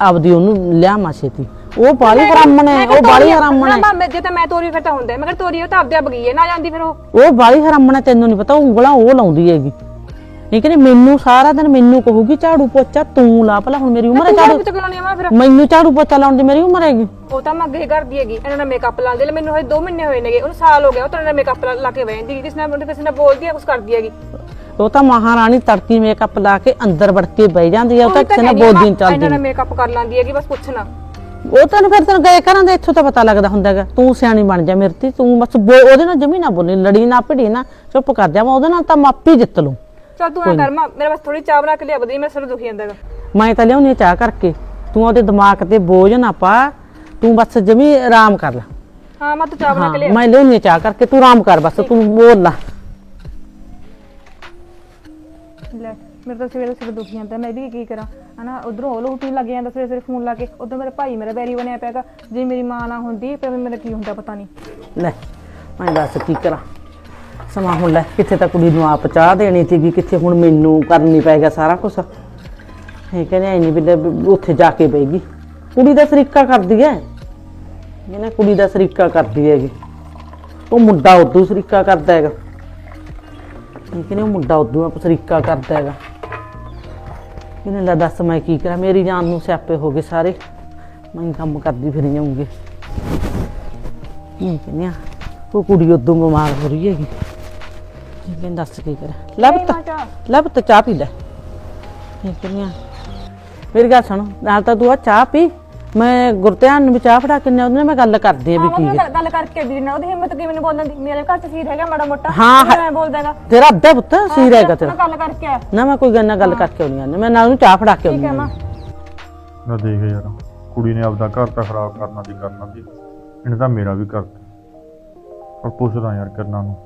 ਆਪਦੀ ਉਹਨੂੰ ਲਿਆਵਾਂ ਛੇਤੀ। ਉਹ ਬਾਲੀ ਹਰਾਮਣ ਹੈ ਉਹ ਬਾਲੀ ਹਰਾਮਣ ਹੈ। ਨਾ ਮੈਂ ਜੇ ਤਾਂ ਮੈਂ ਤੋਰੀ ਫਿਰ ਤਾਂ ਹੁੰਦਾ ਮੈਂ ਕਿਹਾ ਤੋਰੀ ਉਹ ਤਾਂ ਆਪਦੇ ਆਪ ਗਈ ਹੈ ਨਾ ਜਾਂਦੀ ਫਿਰ ਉਹ। ਉਹ ਬਾਲੀ ਹਰਾਮਣ ਹੈ ਤੈਨੂੰ ਨਹੀਂ ਪਤਾ ਉਂਗਲਾਂ ਉਹ ਲਾਉਂਦੀ ਹੈਗੀ। ਇਹ ਕਹਿੰਦੀ ਮੈਨੂੰ ਸਾਰਾ ਦਿਨ ਮੈਨੂੰ ਕਹੂਗੀ ਝਾੜੂ ਪੋਚਾ ਤੂੰ ਲਾ ਭਲਾ ਹੁਣ ਮੇਰੀ ਉਮਰ ਹੈ ਝਾੜੂ ਮੈਨੂੰ ਝਾੜੂ ਪੋਚਾ ਲਾਉਣ ਦੀ ਮੇਰੀ ਉਮਰ ਹੈਗੀ। ਉਹ ਤਾਂ ਮੈਂ ਅੱਗੇ ਕਰਦੀ ਹੈਗੀ ਇਹਨਾਂ ਨੇ ਮੇਕਅਪ ਲਾਉਂਦੇ ਲੈ ਮੈਨੂੰ ਹਜੇ 2 ਮਹੀਨੇ ਹੋਏ ਨੇਗੇ ਉਹਨੂੰ ਸਾਲ ਹੋ ਗਿਆ ਉਹ ਤਾਂ ਇਹਨਾਂ ਮੇਕਅਪ ਲਾ ਕੇ ਬੈਠਦੀ ਕਿਸ ਨਾਲ ਕਿਸੇ ਨਾਲ ਬੋਲਦੀ ਹੈ ਕੁਝ ਕਰਦੀ ਹੈਗੀ। ਉਹ ਤਾਂ ਮਹਾਰਾਣੀ ਤੜਕੀ ਮੇਕਅਪ ਲਾ ਕੇ ਅੰਦਰ ਵੜ ਕੇ ਬਹਿ ਜਾਂਦੀ ਆ ਉਹ ਤਾਂ ਕਿਸੇ ਨਾਲ ਬੋਲਦੀ ਨਹੀਂ ਚੱਲਦੀ। ਇਹਨਾਂ ਨੇ ਮੇਕਅਪ ਕਰ ਲਾਂਦੀ ਹੈਗੀ ਬਸ ਪੁੱਛਣਾ। ਉਹ ਤੈਨੂੰ ਫਿਰ ਤੈਨੂੰ ਗਏ ਕਰਾਂ ਦੇ ਇੱਥੋਂ ਤਾਂ ਪਤਾ ਲੱਗਦਾ ਹੁੰਦਾ ਹੈਗਾ ਤੂੰ ਸਿਆਣੀ ਬਣ ਜਾ ਮੇਰੇ ਤੇ ਤੂੰ ਬਸ ਉਹਦੇ ਨਾਲ ਜਮੀ ਨਾ ਬੋਲੀ ਲੜੀ ਨਾ ਭਿੜੀ ਨਾ ਚੁੱਪ ਕਰ ਜਾ ਮੈਂ ਉਹਦੇ ਨਾਲ ਤਾਂ ਮਾਪੀ ਜਿੱਤ ਲੂੰ ਚੱਲ ਤੂੰ ਐ ਕਰ ਮਾਂ ਮੇਰੇ ਬਸ ਥੋੜੀ ਚਾਹ ਬਣਾ ਕੇ ਲਿਆ ਬਦੀ ਮੇਰੇ ਸਿਰ ਦੁਖੀ ਜਾਂਦਾ ਮੈਂ ਤਾਂ ਲਿਆਉਣੀ ਆ ਚਾਹ ਕਰਕੇ ਤੂੰ ਉਹਦੇ ਦਿਮਾਗ ਤੇ ਬੋਝ ਨਾ ਪਾ ਤੂੰ ਬਸ ਜਮੀ ਆਰਾਮ ਕਰ ਲੈ। ਹਾਂ ਮੈਂ ਤੂੰ ਚਾਹ ਬਣਾ ਹਾਂ ਕੇ ਲਿਆ। ਮੈਂ ਲਿਆਉਣੀ ਆ ਚਾਹ ਕਰਕੇ ਤੂੰ ਆਰਾਮ ਕਰ ਬਸ ਤੂੰ ਬੋਲ ਲਾ। ਲੈ, ਮੇਰੇ ਤਾਂ ਸਵੇਰੇ ਸਿਰ ਦੁਖੀ ਜਾਂਦਾ, ਮੈਂ ਵੀ ਕੀ ਕਰਾਂ? ਹਨਾ, ਉਧਰੋਂ ਉਹ ਲੋਕ ਪੀਣ ਲੱਗ ਜਾਂਦਾ, ਸਵੇਰੇ ਸਵੇਰੇ ਫੋਨ ਲਾ ਕੇ, ਉਧਰ ਮੇਰਾ ਭਾਈ ਮੇਰਾ ਬੈਰੀ ਬਣਿਆ ਪਿਆਗਾ ਜੇ ਮੇਰੀ ਮਾਂ ਨਾ ਹੁੰਦੀ, ਫਿਰ ਮੇਰਾ ਕੀ ਹੁੰਦਾ ਪਤਾ ਨਹੀਂ। ਲੈ, ਮੈਂ ਦੱਸ ਕੀ ਕਰਾਂ? ਸਮਾਂ ਹੁਣ ਲੈ, ਕਿੱਥੇ ਤਾਂ ਕੁੜੀ ਨੂੰ ਆਪ ਚਾਹ ਦੇਣੀ ਸੀਗੀ, ਕਿੱਥੇ ਹੁਣ ਮੈਨੂੰ ਕਰਨੀ ਪਏਗਾ ਸਾਰਾ ਕੁਝ ਇਹ ਕਹਿੰਦੇ ਐ ਨਹੀਂ ਵੀ ਲੈ, ਵੀ ਉੱਥੇ ਜਾ ਕੇ ਪਏਗੀ ਕੁੜੀ ਦਾ ਸਰੀਕਾ ਕਰਦੀ ਐ। ਇਹਨੇ ਕੁੜੀ ਦਾ ਸਰੀਕਾ ਕਰਦੀ ਹੈਗੀ। ਉਹ ਮੁੰਡਾ ਉਦੋਂ ਸਰੀਕਾ ਕਰਦਾ ਹੈਗਾ। ਇਹ ਉਹ ਮੁੰਡਾ ਉਦੋਂ ਆਪ ਸਰੀਕਾ ਕਰਦਾ ਹੈਗਾ। ਇਹਨੇ ਲੈ ਦੱਸ ਮੈਂ ਕੀ ਕਰਾਂ ਮੇਰੀ ਜਾਨ ਨੂੰ ਸਿਆਪੇ ਹੋ ਗਏ ਸਾਰੇ। ਮੈਂ ਕੰਮ ਕਰਦੀ ਫਿਰ ਜਾਊਂਗੀ। ਕੀ ਕਹਿੰਦੇ ਆ ਉਹ ਕੁੜੀ ਉਦੋਂ ਬਿਮਾਰ ਹੋ ਰਹੀ ਹੈਗੀ। ਇਹ ਦੱਸ ਕੀ ਕਰਾਂ। ਲੱਭ ਤਾ ਲੱਭ ਤਾ ਚਾਹ ਪੀ ਲੈ। ਇਹ ਆ ਮੇਰੀ ਗੱਲ ਸੁਣ ਨਾਲ ਤਾਂ ਤੂੰ ਆ ਚਾਹ ਪੀ। ਮੈਂ ਗੁਰਧਿਆਨ ਨੂੰ ਵੀ ਚਾਹ ਫੜਾ ਕੇ ਨੇ ਉਹਦੇ ਨਾਲ ਮੈਂ ਗੱਲ ਕਰਦੀ ਆ ਵੀ ਕੀ ਗੱਲ ਗੱਲ ਕਰਕੇ ਵੀਰ ਨਾਲ ਉਹਦੀ ਹਿੰਮਤ ਕਿਵੇਂ ਨਹੀਂ ਬੋਲਣ ਦੀ ਮੇਰੇ ਘਰ ਚ ਸੀਰ ਹੈਗਾ ਮਾੜਾ ਮੋਟਾ ਹਾਂ, ਉਹਨੂੰ ਮੈਂ ਬੋਲਦਾ ਹੈਗਾ ਤੇਰਾ ਅੱਧਾ ਪੁੱਤ ਸੀ ਰਹੇਗਾ ਤੇਰਾ ਮੈਂ ਗੱਲ ਕਰਕੇ ਆਇਆ ਨਾ ਮੈਂ ਕੋਈ ਗੱਲ ਨਾਲ ਗੱਲ ਕਰਕੇ ਆਉਣੀ ਆ ਮੈਂ ਨਾਲ ਨੂੰ ਚਾਹ ਫੜਾ ਕੇ ਆਉਣੀ ਠੀਕ ਹੈ ਆ ਮਾਂ। ਨਾ ਦੇਖ ਯਾਰ ਕੁੜੀ ਨੇ ਆਪਦਾ ਘਰ ਤਾਂ ਖਰਾਬ ਕਰਨਾ ਦੀ ਕਰਨਾ ਦੀ ਇਹਨੇ ਤਾਂ ਮੇਰਾ ਵੀ ਕਰਤਾ। ਪਰ ਪੁੱਛਦਾ ਯਾਰ ਕਰਨਾ ਨੂੰ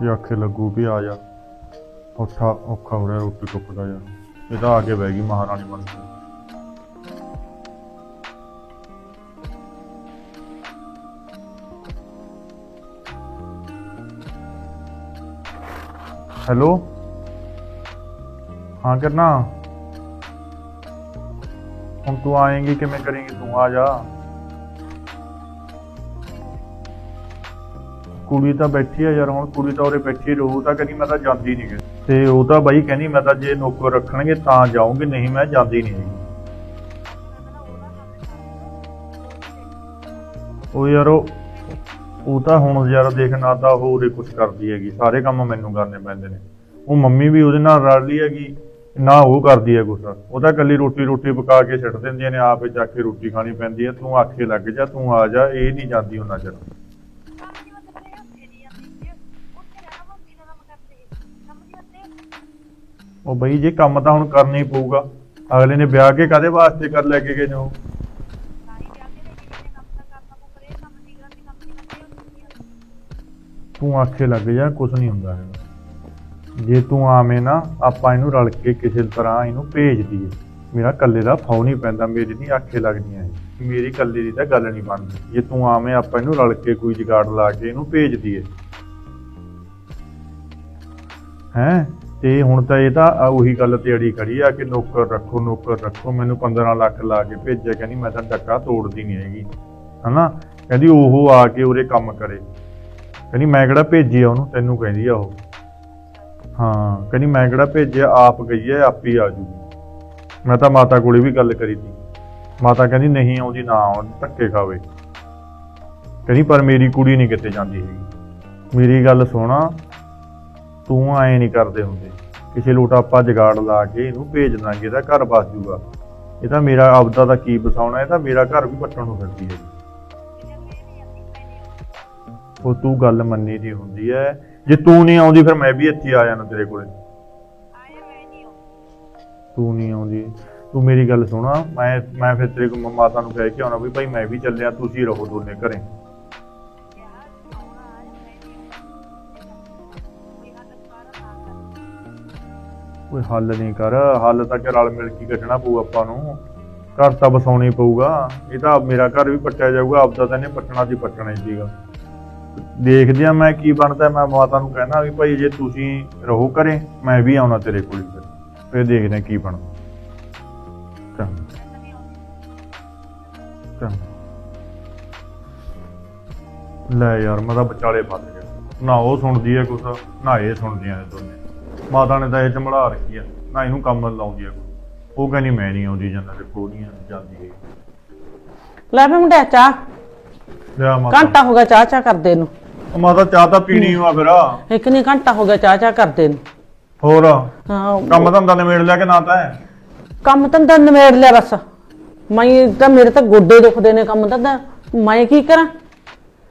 ਜੇ ਆਖੇ ਲੱਗੂ ਵੀ ਆ ਜਾ। ਔਖਾ ਔਖਾ ਹੋ ਰਿਹਾ ਰੋਟੀ ਟੁੱਕ ਦਾ ਯਾਰ। ਇਹ ਤਾਂ ਆ ਕੇ ਬਹਿ ਗਈ ਮਹਾਰਾਣੀ ਬਣ ਕੇ। ਹੈਲੋ? ਹਾਂ ਕਰਨਾ। ਹੁਣ ਤੂੰ ਆਏਂਗੀ, ਕਿਵੇਂ ਕਰੇਂਗੀ ਤੂੰ? ਆ ਜਾ। ਕੁੜੀ ਤਾਂ ਬੈਠੀ ਆ ਯਾਰ, ਹੁਣ ਕੁੜੀ ਤਾਂ ਉਰੇ ਬੈਠੀ ਰਹੂ ਤਾਂ ਕਹਿੰਦੀ ਮੈਂ ਤਾਂ ਜਾਂਦੀ ਨਹੀਂ ਗੀ। ਤੇ ਉਹ ਤਾਂ ਬਾਈ ਕਹਿੰਦੀ ਮੈਂ ਤਾਂ ਜੇ ਨੌਕਰ ਰੱਖਣਗੇ ਤਾਂ ਜਾਊਂਗੀ, ਨਹੀਂ ਮੈਂ ਜਾਂਦੀ ਨਹੀਂ ਹੈਗੀ ਉਹ ਯਾਰ, ਉਹ ਉਹ ਤਾਂ ਹੁਣ ਯਾਰ ਦੇਖਣਾ ਤਾਂ ਉਹ ਉਰੇ ਕੁਝ ਕਰਦੀ ਹੈਗੀ, ਸਾਰੇ ਕੰਮ ਮੈਨੂੰ ਕਰਨੇ ਪੈਂਦੇ ਨੇ। ਉਹ ਮੰਮੀ ਵੀ ਉਹਦੇ ਨਾਲ ਰਲ ਲਈ ਹੈਗੀ, ਨਾ ਉਹ ਕਰਦੀ ਹੈ ਕੁਛ। ਉਹ ਤਾਂ ਇਕੱਲੀ ਰੋਟੀ ਰੋਟੀ ਪਕਾ ਕੇ ਛੱਡ ਦਿੰਦੀਆਂ ਨੇ, ਆਪੇ ਜਾ ਕੇ ਰੋਟੀ ਖਾਣੀ ਪੈਂਦੀ ਹੈ, ਤੂੰ ਆਖੇ ਲੱਗ ਜਾ, ਤੂੰ ਆ ਜਾ, ਇਹ ਨਹੀਂ ਜਾਂਦੀ ਉਹਨਾਂ ਚਿਰ। ਉਹ ਬਈ ਜੇ ਕੰਮ ਤਾਂ ਹੁਣ ਕਰਨਾ ਹੀ ਪਊਗਾ, ਅਗਲੇ ਨੇ ਵਿਆਹ ਕੇ ਕਾਦੇ ਵਾਸਤੇ ਕਰ ਲੈ ਕੇ ਗਏ ਨੇ ਉਹ? ਤੂੰ ਆਖੇ ਲੱਗ ਜਾ ਕੁਝ ਨਹੀਂ ਹੁੰਦਾ ਹੈਗਾ। ਜੇ ਤੂੰ ਆਵੇਂ ਨਾ, ਆਪਾਂ ਇਹਨੂੰ ਰਲ ਕੇ ਕਿਸੇ ਤਰ੍ਹਾਂ ਇਹਨੂੰ ਭੇਜ ਦਈਏ। ਮੇਰਾ ਕੱਲੇ ਦਾ ਫੌ ਨਹੀਂ ਪੈਂਦਾ, ਮੇਰੀ ਨਹੀਂ ਆਖੇ ਲੱਗਦੀਆਂ ਮੇਰੀ ਕੱਲੇ ਦੀ ਤਾਂ ਗੱਲ ਨਹੀਂ ਬਣਦੀ। ਜੇ ਤੂੰ ਆਵੇਂ, ਆਪਾਂ ਇਹਨੂੰ ਰਲ ਕੇ ਕੋਈ ਜਗਾੜ ਲਾ ਕੇ ਇਹਨੂੰ ਭੇਜ ਦਈਏ। ਹੈ? ਤੇ ਹੁਣ ਤਾਂ ਇਹ ਤਾਂ ਉਹੀ ਗੱਲ ਤੇ ਅੜੀ ਖੜੀ ਆ ਕਿ ਨੌਕਰ ਰੱਖੋ ਨੌਕਰ ਰੱਖੋ। ਮੈਨੂੰ 15 ਲੱਖ ਲਾ ਕੇ ਭੇਜਿਆ, ਕਹਿੰਦੀ ਮੈਂ ਤਾਂ ਡੱਕਾ ਤੋੜਦੀ ਨਹੀਂ ਹੈਗੀ। ਹਨਾ? ਕਹਿੰਦੀ ਉਹ ਆ ਕੇ ਉਰੇ ਕੰਮ ਕਰੇ। ਕਹਿੰਦੀ ਮੈਂ ਕਿਹੜਾ ਭੇਜਿਆ ਉਹਨੂੰ? ਤੈਨੂੰ ਕਹਿੰਦੀ ਆ ਉਹ। ਹਾਂ, ਕਹਿੰਦੀ ਮੈਂ ਕਿਹੜਾ ਭੇਜਿਆ? ਆਪ ਗਈ ਹੈ ਆਪ ਹੀ ਆ ਜੂਗੀ ਮੈਂ ਤਾਂ ਮਾਤਾ ਕੋਲੇ ਵੀ ਗੱਲ ਕਰੀ ਤੀ ਮਾਤਾ ਕਹਿੰਦੀ ਨਹੀਂ ਆਉਂਦੀ, ਨਾ ਆਉਣ, ਧੱਕੇ ਖਾਵੇ। ਕਹਿੰਦੀ ਪਰ ਮੇਰੀ ਕੁੜੀ ਨਹੀਂ ਕਿਤੇ ਜਾਂਦੀ ਹੈਗੀ। ਮੇਰੀ ਗੱਲ ਸੁਣਾ। ਤੂੰ ਐ ਨਹੀਂ ਕਰਦੇ ਹੁੰਦੇ। ਕਿਸੇ ਲੋਟ ਆਪਾਂ ਜਗਾੜ ਲਾ ਕੇ ਇਹਨੂੰ ਭੇਜ ਦਾਂਗੇ ਇਹਦਾ ਘਰ ਬਸ ਜੂਗਾ। ਇਹ ਤਾਂ ਮੇਰਾ ਆਪਦਾ ਦਾ ਕੀ ਬਸਾਉਣਾ ਇਹ ਤਾਂ ਮੇਰਾ ਘਰ ਵੀ ਪੱਟਣ ਨੂੰ ਫਿਰਦੀ ਹੈ ਉਹ ਤੂੰ ਗੱਲ ਮੰਨੀ ਦੀ ਹੁੰਦੀ ਐ। ਜੇ ਤੂੰ ਨਹੀਂ ਆਉਂਦੀ, ਫਿਰ ਮੈਂ ਵੀ ਇੱਥੇ ਆ ਜਾਣਾ ਤੇਰੇ ਕੋਲੇ। ਤੂੰ ਨਹੀਂ ਆਉਂਦੀ। ਤੂੰ ਮੇਰੀ ਗੱਲ ਸੁਣਾ। ਮੈਂ ਮੈਂ ਫਿਰ ਤੇਰੇ ਕੋਲ ਮਾਤਾ ਨੂੰ ਕਹਿ ਕੇ ਆਉਣਾ ਵੀ ਭਾਈ ਮੈਂ ਵੀ ਚੱਲਿਆ, ਤੁਸੀਂ ਰਹੋ ਦੋਨੇ ਘਰੇ। ਕੋਈ ਹੱਲ ਨਹੀਂ ਕਰ। ਹੱਲ ਤਾਂ ਕਿ ਰਲ ਮਿਲ ਕੇ ਕੱਢਣਾ ਪਊ ਆਪਾਂ ਨੂੰ। ਘਰ ਤਾਂ ਬਸਾਉਣਾ ਪਊਗਾ। ਇਹ ਤਾਂ ਮੇਰਾ ਘਰ ਵੀ ਪੱਟਿਆ ਜਾਊਗਾ, ਆਪਦਾ ਤਾਂ ਇਹਨੇ ਪੱਟਣਾ ਸੀ, ਪੱਟਣਾ ਹੀ ਸੀਗਾ। ਦੇਖਦੇ ਆ ਮੈਂ ਕੀ ਬਣਦਾ ਮੈਂ ਮਾਤਾ ਨੂੰ ਕਹਿਣਾ ਵੀ ਭਾਈ ਜੇ ਤੁਸੀਂ ਰਹੋ ਘਰੇ ਮੈਂ ਵੀ ਆਉਣਾ ਤੇਰੇ ਕੋਲ ਹੀ ਫਿਰ ਫਿਰ ਦੇਖਦੇ ਆ ਕੀ ਬਣਦਾ। ਚੰਗਾ। ਚੰਗਾ। ਲੈ ਯਾਰ ਮੈਂ ਤਾਂ ਵਿਚਾਲੇ ਫਸ ਗਿਆ। ਨਾ ਉਹ ਸੁਣਦੀ ਹੈ ਕੁਛ ਨਾ ਇਹ ਸੁਣਦੀਆਂ ਨੇ ਦੋਨੇ। ਮਾਤਾ ਨੇ ਤਾਂ ਇਹ ਚੰਬੜਾ ਰੱਖੀ ਆ ਨਾ ਇਹਨੂੰ ਕੰਮ ਲਾਉਂਦੀ ਆ ਉਹ ਕਹਿੰਦੀ ਮੈਂ ਨਹੀਂ ਆਉਂਦੀ ਜਾਂਦਾ ਤੇ ਨਹੀਂ ਜਾਂਦੀ ਹੈ ਲੈ ਮੈਂ ਮੁੰਡਿਆ ਚਾਹ। ਲਿਆ ਮਾਤਾ। ਘੰਟਾ ਹੋ ਗਿਆ ਚਾਹ ਚਾਹ ਕਰਦੇ ਨੂੰ। ਉਹ ਮਾਤਾ ਚਾਹ ਤਾਂ ਪੀਣੀ ਆ ਫਿਰ। ਇੱਕ ਨਹੀਂ ਘੰਟਾ ਹੋ ਗਿਆ ਚਾਹ ਚਾਹ ਕਰਦੇ ਨੂੰ। ਹੋਰ? ਹਾਂ ਕੰਮ ਧੰਦਾ ਨਿਬੇੜ ਲਿਆ ਕਿ ਨਾ ਤਾਂ? ਹੈ ਕੰਮ ਧੰਦਾ ਨਿਬੇੜ ਲਿਆ ਬਸ। ਮੈਂ ਤਾਂ ਮੇਰੇ ਤਾਂ ਗੋਡੇ ਦੁਖਦੇ ਨੇ ਕੰਮ ਧੰਦਾ। ਮੈਂ ਕੀ ਕਰਾਂ?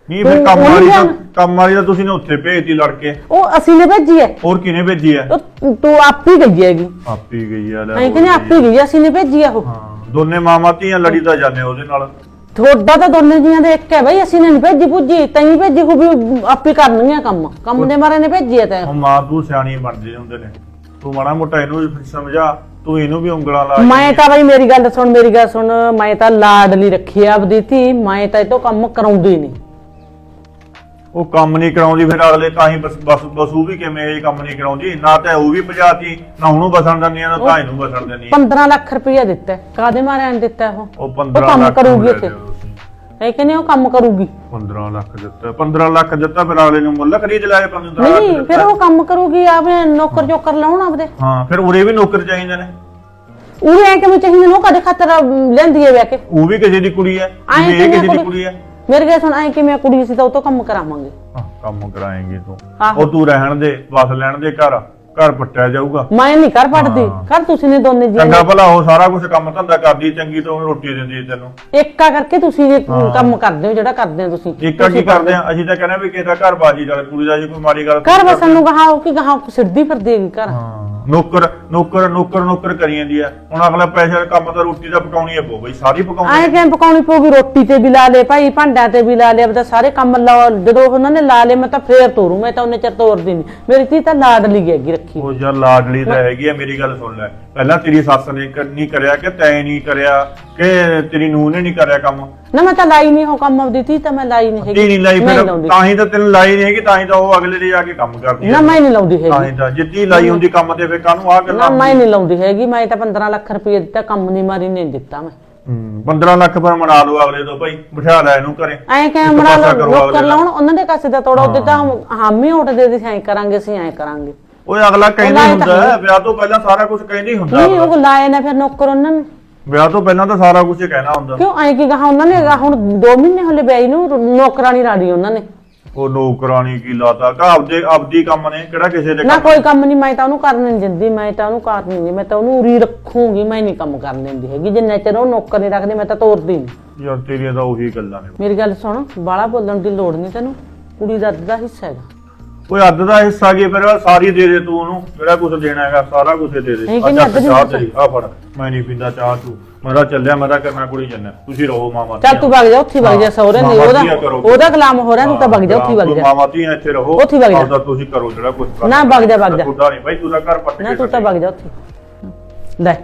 ਨਹੀਂ ਫਿਰ ਕੰਮ ਵਾਲੀ ਤਾਂ ਜਾਣ- ਕੰਮ ਵਾਲੀ ਤਾਂ ਤੁਸੀਂ ਨੇ ਉੱਥੇ ਭੇਜਤੀ ਲੜ ਕੇ ਉਹ ਅਸੀਂ ਨੇ ਭੇਜੀ ਐ। ਹੋਰ ਕਿਨੇ ਭੇਜੀ ਹੈ ਉਹ ਤੂੰ ਆਪ ਹੀ ਗਈ ਹੈਗੀ। ਆਪੀ ਗਈ ਆ ਲੈ ਐਂ ਹੋਰ ਕਹਿੰਦੇ ਆਪ ਹੀ ਗਈ ਅਸੀਂ ਨੇ ਭੇਜੀ ਆ ਉਹ। ਹਾਂ ਦੋਨੇ ਮਾਮਾ ਧੀਆਂ ਲੜੀ ਤਾਂ ਜਾਂਦੇ ਉਹਦੇ ਨਾਲ। ਤੁਹਾਡਾ ਤਾਂ ਦੋਨੇ ਜੀਆਂ ਦੇ ਇੱਕ ਹੈ ਬਈ ਅਸੀਂ ਨੇ ਨੀ ਭੇਜੀ ਭੁੱਜੀ ਤੈਂ ਭੇਜੀ ਹੋ ਵੀ ਆਪੇ ਕਰਨਗੀਆਂ ਕੰਮ। ਕੰਮ ਦੇ ਮਾਰੇ ਨੇ ਭੇਜੀ ਐ ਤੈਂ। ਹੁਣ ਮਾਂ ਤੂੰ ਸਿਆਣੀ ਬਣਦੇ ਹੁੰਦੇ ਨੇ। ਤੂੰ ਮਾੜਾ ਮੋਟਾ ਇਹਨੂੰ ਵੀ ਸਮਝਾ ਤੂੰ ਇਹਨੂੰ ਵੀ ਉਂਗਲਾਂ ਲਾ ਮੈਂ ਤਾਂ ਬਈ ਮੇਰੀ ਗੱਲ ਸੁਣ ਮੇਰੀ ਗੱਲ ਸੁਣ ਮੈਂ ਤਾਂ ਲਾਡਲੀ ਰੱਖੀ ਆ ਆਪਦੀ ਧੀ ਮੈਂ ਤਾਂ ਇਹ ਤੋਂ ਕੰਮ ਕਰਾਉਂਦੀ ਨਹੀਂ ਉਹ ਕੰਮ ਨਹੀਂ ਕਰਾਉਂਦੀ ਫਿਰ ਅਗਲੇ ਤਾਂ ਹੀ ਬਸ ਬਸ ਬਸੂ ਵੀ ਕਿਵੇਂ ਇਹ ਕੰਮ ਨਹੀਂ ਕਰਾਉਂਦੀ। ਨਾ ਤਾਂ ਉਹ ਵੀ ਭਜਾਤੀ ਨਾ ਉਹਨੂੰ ਬਸਣ ਦਿੰਦੀ ਆ ਨਾ ਤਾਂ ਇਹਨੂੰ ਬਸਣ ਦਿੰਦੀ ਆ। 15 ਲੱਖ ਰੁਪਇਆ ਦਿੱਤਾ। ਹੈ। ਕਾਹਦੇ ਮਾਰੇ ਨੇ ਦਿੱਤਾ ਉਹ? ਉਹ 15 ਕੰਮ ਲੱਖ ਕਰੂਗੀ ਉੱਥੇ। ਇਹ ਕਹਿੰਦੇ ਉਹ ਕੰਮ ਕਰੂਗੀ। 15 ਲੱਖ ਦਿੱਤਾ। 15 ਲੱਖ ਦਿੱਤਾ ਫਿਰ ਅਗਲੇ ਨੂੰ ਮੁੱਲ ਖਰੀਦ ਲਾਏ 15 ਲੱਖ ਨਹੀਂ ਦਿੱਤਾ। ਫਿਰ ਉਹ ਕੰਮ ਕਰੂਗੀ ਆਪੇ ਨੌਕਰ ਚੋਕਰ ਲਾਉਣ ਆਪਦੇ। ਹਾਂ ਫਿਰ ਉਰੇ ਵੀ ਨੌਕਰ ਚਾਹੀਦੇ ਨੇ। ਉਹ ਐ ਕਿਵੇਂ ਚਾਹੀਦੇ ਨੇ ਉਹ ਕਦੇ ਖਾਤਰ ਲੈਂਦੀ ਹੈ ਵੇ ਕੇ? ਉਹ ਵੀ ਕਿਸੇ ਦੀ ਕੁੜੀ ਹੈ ਆਏਂ ਇਹ ਕਿਵੇਂ ਕਿਸੇ ਦੀ ਕੁੜੀ- ਕੁੜੀ ਹੈ ਮੇਰੇ ਕੋਲ ਸੁਣ ਐ ਕਿ ਮੈਂ ਕੁੜੀ ਸੀ ਤਾਂ ਉਹ ਤੋਂ ਕੰਮ ਕਰਾਵਾਂਗੇ। ਹਾਂ, ਕੰਮ ਕਰਾਏਂਗੇ ਤੂੰ। ਆਹੋ। ਉਹ ਤੂੰ ਰਹਿਣ ਦੇ ਵਸ ਲੈਣ ਦੇ ਘਰ ਘਰ ਪੱਟਿਆ ਜਾਊਗਾ। ਮੈਂ ਨਹੀਂ ਕਰ ਪੜਦੀ ਕਰ ਤੁਸੀਂ ਨੇ ਦੋਨੇ ਜੀ ਚੰਗਾ ਭਲਾ ਉਹ ਸਾਰਾ ਕੁਝ ਕੰਮ ਧੰਦਾ ਕਰਦੀ ਚੰਗੀ ਤੋਂ ਰੋਟੀ ਦਿੰਦੀ ਤੈਨੂੰ। ਏਕਾ ਕਰਕੇ ਤੁਸੀਂ ਇਹ ਕੰਮ ਕਰਦੇ ਹੋ ਜਿਹੜਾ ਕਰਦੇ ਹੋ ਤੁਸੀਂ। ਇੱਕ ਕੀ ਕਰਦੇ ਆ? ਅਸੀਂ ਤਾਂ ਕਹਿੰਦੇ ਆ ਵੀ ਕਿਸੇ ਦਾ ਘਰ ਬਾਜੀ ਚੱਲ ਕੁੜੀ ਦਾ ਜੇ ਕੋਈ ਮਾੜੀ ਗੱਲ ਘਰ ਵਸਣ ਨੂੰ ਕਹਾ ਕਿ ਕਹਾ ਸਿਰਦੀ ਫਿਰਦੀ ਘਰ। ਹਾਂ। ਨੌਕਰ ਨੌਕਰ ਨੌਕਰ ਨੌਕਰ ਕਰੀ ਜਾਂਦੀ ਆ। ਹੁਣ ਅਗਲਾ ਪੈਸੇ ਦਾ ਕੰਮ ਤਾਂ ਰੋਟੀ ਦਾ ਪਕਾਉਣੀ ਹੈ ਪਊ ਬਈ ਸਾਰੀ ਪਕਾਉਣੀ ਆਏ ਕਿਵੇਂ ਪਕਾਉਣੀ ਪਊਗੀ? ਰੋਟੀ ਤੇ ਵੀ ਲਾ ਲੇ ਭਾਈ ਭਾਂਡਿਆਂ ਤੇ ਵੀ ਲਾ ਲੇ ਆਪਦਾ ਸਾਰੇ ਕੰਮ ਲਾ ਜਦੋਂ ਉਹਨਾਂ ਨੇ ਲਾ ਲੇ ਮੈਂ ਤਾਂ ਫੇਰ ਤੋਰੂ ਮੈਂ ਤਾਂ ਉਹਨੇ ਚਿਰ ਤੋਰਦੀ ਨਹੀਂ ਮੇਰੀ ਧੀ ਤਾਂ ਲਾਡਲੀ ਹੈਗੀ ਰੱਖੀ ਉਹ ਯਾਰ ਲਾਡਲੀ ਤਾਂ ਹੈਗੀ ਆ ਮੇਰੀ ਗੱਲ ਸੁਣ ਲੈ। ਪਹਿਲਾਂ ਤੇਰੀ ਸੱਸ ਨੇ ਕ- ਨਹੀਂ ਕਰਿਆ ਕਿ ਤੈਂ ਨਹੀਂ ਕਰਿਆ ਕਿ ਤੇਰੀ ਨੂੰਹ ਨੇ ਨਹੀਂ ਕਰਿਆ ਕੰਮ? ਨਾ ਮੈਂ ਤਾਂ ਲਾਈ ਨਹੀਂ ਹੋ ਕੰਮ ਆਪਦੀ ਧੀ ਤਾਂ ਮੈਂ ਲਾਈ ਨਹੀਂ ਹੈਗੀ ਨਹੀਂ ਲਾਈ ਮੈਂ ਫਿਰ ਲਾਉਂਦੀ। ਤਾਂ ਹੀ ਤਾਂ ਤੈਨੂੰ ਲਾਈ ਨਹੀਂ ਹੈਗੀ ਤਾਂ ਹੀ ਤਾਂ ਉਹ ਅਗਲੇ ਦੇ ਜਾ ਕੇ ਕੰਮ ਕਰਦੀ ਨਾ ਆ। ਮੈਂ ਨਹੀਂ ਲਾਉਂਦੀ ਤਾਂ ਹੈਗੀ ਹੀ ਤਾਂ ਜਿੱਤੀ ਲਾਈ ਹੁੰਦੀ ਕੰਮ ਤੇ ਫਿਰ ਕਾਹਨੂੰ ਆ ਨਾ ਗੱਲਾਂ ਮੈਂ ਨਹੀਂ ਲਾਉਂਦੀ ਹੈਗੀ ਮੈਂ ਤਾਂ 15 ਲੱਖ ਰੁਪਏ ਦਿੱਤਾ ਕੰਮ ਨਹੀਂ ਮਾਰੀ ਨਹੀਂ ਦਿੱਤਾ ਮੈਂ। ਹੂੰ, 15 ਲੱਖ ਪਰ ਮਨਾ ਲਓ ਅਗਲੇ ਤੋਂ ਭਾਈ ਬਿਠਾ ਲੈ ਇਹਨੂੰ ਘਰੇ। ਐਂ ਕਿ ਇੱਕ ਮੜਾ ਪਾਸਾ ਕਰੋ ਲੋਕਰ ਦਾ। ਲਾਉਣ ਉਹਨਾਂ ਦੇ ਕਾਸੇ ਦਾ ਤੋੜਾ ਉੱਤੇ ਤਾਂ ਹਾਮੀ ਉੱਠਦੇ ਸੀ ਐਂ ਕਰਾਂਗੇ ਅਸੀਂ ਐਂ ਕਰਾਂਗੇ। ਓਏ ਅਗਲਾ ਕਹਿੰਦਾ ਹੁੰਦਾ ਹੈ, ਵਿਆਹ ਤੋਂ ਪਹਿਲਾਂ ਸਾਰਾ ਕੁਝ ਕਹਿੰਦਾ ਹੀ ਹੁੰਦਾ ਨਹੀਂ। ਉਹ ਲਾਏ ਨੇ ਫਿਰ ਨੌਕਰ ਉਹਨਾਂ ਨੇ। ਵਿਆਹ ਤੋਂ ਪਹਿਲਾਂ ਤਾਂ ਸਾਰਾ ਕੁਝ ਹੀ ਕਹਿਣਾ ਹੁੰਦਾ। ਕਿਉਂ ਐਂ ਕੀ ਕਹਾ ਉਹਨਾਂ ਨੇ ਹੁਣ 2 ਮਹੀਨੇ ਹਲੇ ਵਿਆਹੀ ਨੂੰ ਨੌਕਰਾਨੀ ਰਾੜੀ ਉਹਨਾਂ ਨੇ। ਉਹ ਨੌਕਰਾਨੀ ਕੀ ਲਾਤਾ? ਕਾ ਆਪਦੇ ਆਪਦੀ ਕੰਮ ਨੇ ਕਿਹੜਾ ਕਿਸੇ ਦੇ ਨਾ ਕੰਮ ਕੋਈ ਕੰਮ ਨਹੀਂ ਮੈਂ ਤਾਂ ਉਹਨੂੰ ਕਰਨ ਨਹੀਂ ਦਿੰਦੀ ਮੈਂ ਤਾਂ ਉਹਨੂੰ ਕਰਨ ਨਹੀਂ ਦਿੰਦੀ ਮੈਂ ਤਾਂ ਉਹਨੂੰ ਉਰੀ ਰੱਖੂੰਗੀ ਮੈਂ ਨਹੀਂ ਕੰਮ ਕਰਨ ਦਿੰਦੀ ਹੈਗੀ ਜਿੰਨਾ ਚਿਰ ਉਹ ਨੌਕਰ ਨਹੀਂ ਰੱਖਦੀ ਮੈਂ ਤਾਂ ਤੋਰਦੀ ਨਹੀਂ ਯਾਰ ਤੇਰੀਆਂ ਤਾਂ ਉਹੀ ਗੱਲਾਂ ਨੇ। ਮੇਰੀ ਗੱਲ ਸੁਣ ਬਾਲਾ ਬੋਲਣ ਦੀ ਲੋੜ ਨਹੀਂ ਤੈਨੂੰ ਕੁੜੀ ਦਾ ਅੱਧ ਦਾ ਹਿੱਸਾ ਹੈਗਾ। ਓਏ ਅੱਧ ਦਾ ਹਿੱਸਾ ਕੀ ਫਿਰ ਸਾਰੀ ਦੇ ਦੇ ਤੂੰ ਉਹਨੂੰ ਜਿਹੜਾ ਕੁਝ ਦੇਣਾ ਹੈਗਾ ਸਾਰਾ ਕੁਝ ਦੇ ਦੇ ਨਹੀਂ, ਆ ਕਹਿੰਦੀ ਚੱਕ ਅੱਧ ਦੀ ਚਾਹ ਹਿੱਸਾ। ਤੇਰੀ। ਆ ਫੜ ਮੈਂ ਨਹੀਂ ਪੀਂਦਾ ਚਾਹ ਤੂੰ। ਮੈਂ ਤਾਂ ਚੱਲਿਆ ਮੈਂ ਤਾਂ ਕਰਨਾ ਕੁੜੀ ਜੰਨਾ ਤੁਸੀਂ ਰਹੋ ਮਾਮਾ ਚੱਲ ਤੂੰ ਵਗ ਜਾ ਉੱਥੇ ਵਗ ਜਾ ਸਹੁਰੇ ਨੇ ਉਹਦਾ ਉਹਦਾ ਕਲਾਮ ਹੋ ਰਿਹਾ ਤੂੰ ਤਾਂ ਵਗ ਜਾ ਉੱਥੇ ਵਗ ਜਾ। ਮਾਮਾ ਧੀਆਂ ਇੱਥੇ ਰਹੋ। ਉੱਥੇ ਵਗ ਜਾ। ਤੁਸੀਂ ਕਰੋ ਜਿਹੜਾ ਕੁਝ ਨਾ, ਵਗ ਜਾ, ਵਗ ਜਾ। ਨਹੀਂ ਭਾਈ ਤੂੰ ਤਾਂ ਘਰ ਪੱਟ ਨਾ ਤੂੰ ਤਾਂ ਵਗ ਜਾ ਉੱਥੇ। ਲੈ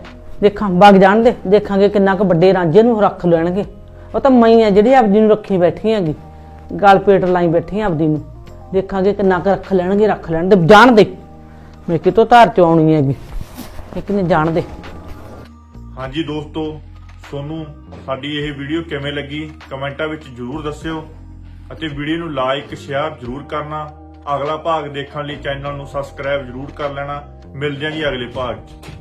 ਦੇਖਾਂ ਵਗ ਜਾਣ ਦੇ ਦੇਖਾਂਗੇ ਕਿੰਨਾ ਕੁ ਵੱਡੇ ਰਾਂਝੇ ਨੂੰ ਰੱਖ ਲੈਣਗੇ। ਉਹ ਤਾਂ ਮੈਂ ਆ ਜਿਹੜੀ ਆਪਦੀ ਨੂੰ ਰੱਖੀ ਬੈਠੀ ਹੈਗੀ। ਗਲ ਪੇਟ ਲਾਈ ਬੈਠੀ ਆਪਦੀ ਨੂੰ। ਦੇਖਾਂਗੇ ਕਿੰਨਾ ਕੁ ਰੱਖ ਲੈਣਗੇ, ਰੱਖ ਲੈਣ ਦੇ, ਜਾਣ ਦੇ। ਮੈਂ ਕਿਤੋਂ ਧਾਰ ਚ ਆਉਣੀ ਹੈਗੀ। ਇੱਕ ਨੇ ਜਾਣ ਦੇ। ਹਾਂਜੀ ਦੋਸਤੋ ਤੁਹਾਨੂੰ ਸਾਡੀ ਇਹ ਵੀਡੀਓ ਕਿਵੇਂ ਲੱਗੀ, ਕਮੈਂਟਾਂ ਵਿੱਚ ਜਰੂਰ ਦੱਸਿਓ। ਅਤੇ ਵੀਡੀਓ ਨੂੰ ਲਾਈਕ, ਸ਼ੇਅਰ ਜਰੂਰ ਕਰਨਾ। ਅਗਲਾ ਭਾਗ ਦੇਖਣ ਲਈ ਚੈਨਲ ਨੂੰ ਸਬਸਕ੍ਰਾਈਬ ਜਰੂਰ ਕਰ ਲੈਣਾ। ਮਿਲ ਹਾਂ ਅਗਲੇ ਭਾਗ 'ਚ।